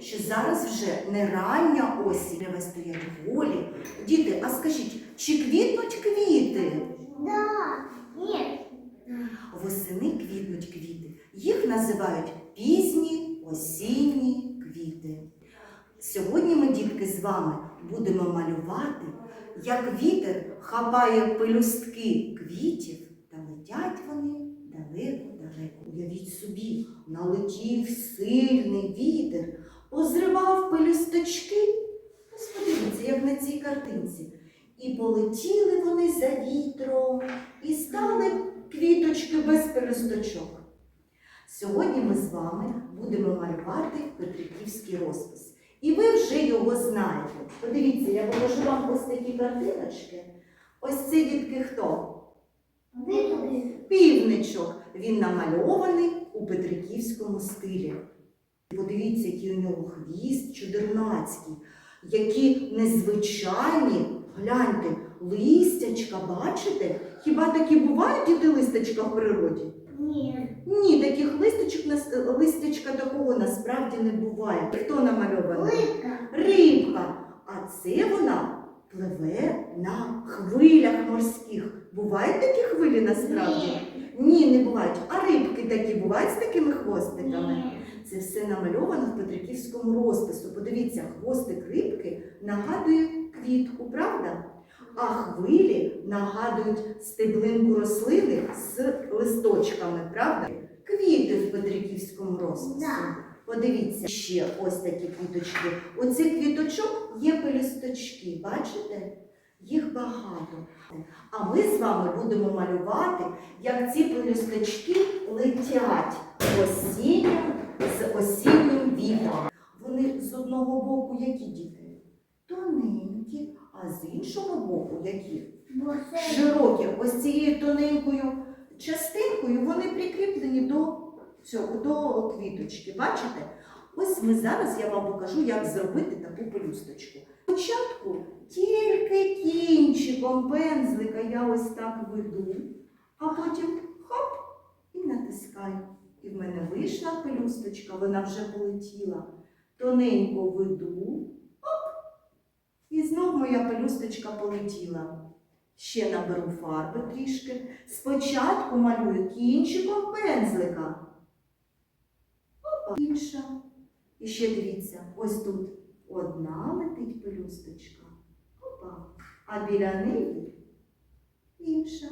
що зараз вже не рання осінь, дерева стоять голі. Діти, а скажіть, чи квітнуть квіти? Да. Нет. Восени квітнуть квіти. Їх називають пізні осінні квіти. Сьогодні ми, дітки, з вами будемо малювати, як вітер хапає пелюстки квітів та летять вони далеко-далеко. Уявіть собі, налетів сильний вітер, позривав пелюсточки. Ось подивіться, як на цій картинці. І полетіли вони за вітром, і стали квіточки без пелюсточок. Сьогодні ми з вами будемо малювати Петриківський розпис. І ви вже його знаєте. Подивіться, я покажу вам ось такі картиночки. Ось це дітки хто? Півничок. Він намальований у Петриківському стилі. Подивіться, який у нього хвіст чудернацький, які незвичайні, гляньте, листячка, бачите? Хіба такі бувають діти листячка в природі? Нет. Ні, таких листочок листячка такого насправді не буває. Хто намальований? Лыка. Рибка. А це вона пливе на хвилях морських. Бувають такі хвилі насправді? Ні, не бувають. А рибки такі бувають з такими хвостиками? Нет. Це все намальовано в Петриківському розпису. Подивіться, хвостик рибки нагадує квітку, правда? А хвилі нагадують стеблинку рослини з листочками, правда? Квіти в Петриківському розписі. Да. Подивіться, ще ось такі квіточки. У цих квіточок є пелюсточки, бачите? Їх багато. А ми з вами будемо малювати, як ці пелюсточки летять осіннім, з осіннім вітром. Вони з одного боку які діти? Тоненькі, а з іншого боку які? Широкі. Ось цією тоненькою частинкою вони прикріплені до цього, до квіточки. Бачите? Ось ми зараз я вам покажу, як зробити таку пелюсточку. Спочатку тільки кінчиком пензлика я ось так веду, а потім хоп і натискаю. І в мене вийшла пелюсточка, вона вже полетіла. Тоненько веду, оп, і знов моя пелюсточка полетіла. Ще наберу фарби трішки. Спочатку малюю кінчиком пензлика. Інша. І ще дивіться, ось тут одна летить пелюсточка. Опа. А біля неї інша.